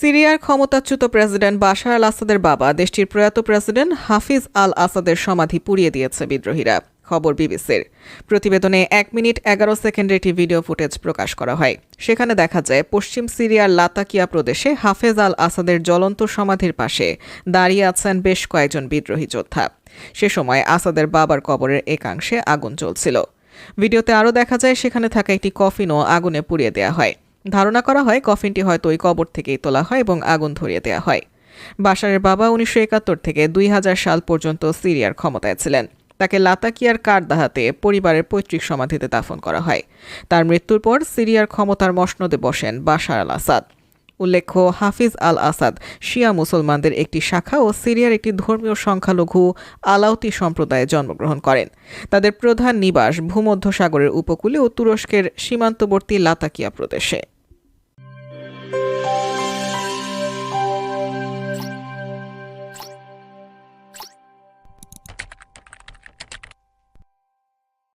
সিরিয়ার ক্ষমতাচ্যুত president Bashar আল আসাদের বাবা, দেশটির প্রয়াত প্রেসিডেন্ট হাফিজ আল আসাদের সমাধি পুড়িয়ে দিয়েছে বিদ্রোহীরা, খবর বিবিসির। প্রতিবেদনে এক মিনিট এগারো সেকেন্ডের একটি ভিডিও ফুটেজ প্রকাশ করা হয়। সেখানে দেখা যায়, পশ্চিম সিরিয়ার লাতাকিয়া প্রদেশে হাফেজ আল আসাদের জ্বলন্ত সমাধির পাশে দাঁড়িয়ে আছেন বেশ কয়েকজন বিদ্রোহী যোদ্ধা। সে সময় আসাদের বাবার কবরের একাংশে আগুন জ্বলছিল। ভিডিওতে আরও দেখা যায়, সেখানে থাকা একটি কফিনও আগুনে পুড়িয়ে দেওয়া হয়। ধারণা করা হয় কফিনটি হয়তো ওই কবর থেকেই তোলা হয় এবং আগুন ধরিয়ে দেওয়া হয়। বাশারের বাবা উনিশশো একাত্তর থেকে দুই হাজার সাল পর্যন্ত সিরিয়ার ক্ষমতায় ছিলেন। তাকে লাতাকিয়ার কারদাহাতে পরিবারের পৈতৃক সমাধিতে দাফন করা হয়। তার মৃত্যুর পর সিরিয়ার ক্ষমতার মসনদে বসেন বাশার আল আসাদ উল্লেখ্য, হাফিজ আল আসাদ শিয়া মুসলমানদের একটি শাখা ও সিরিয়ার একটি ধর্মীয় সংখ্যালঘু আলাউতি সম্প্রদায়ে জন্মগ্রহণ করেন। তাদের প্রধান নিবাস ভূমধ্যসাগরের উপকূলে ও তুরস্কের সীমান্তবর্তী লাতাকিয়া প্রদেশে।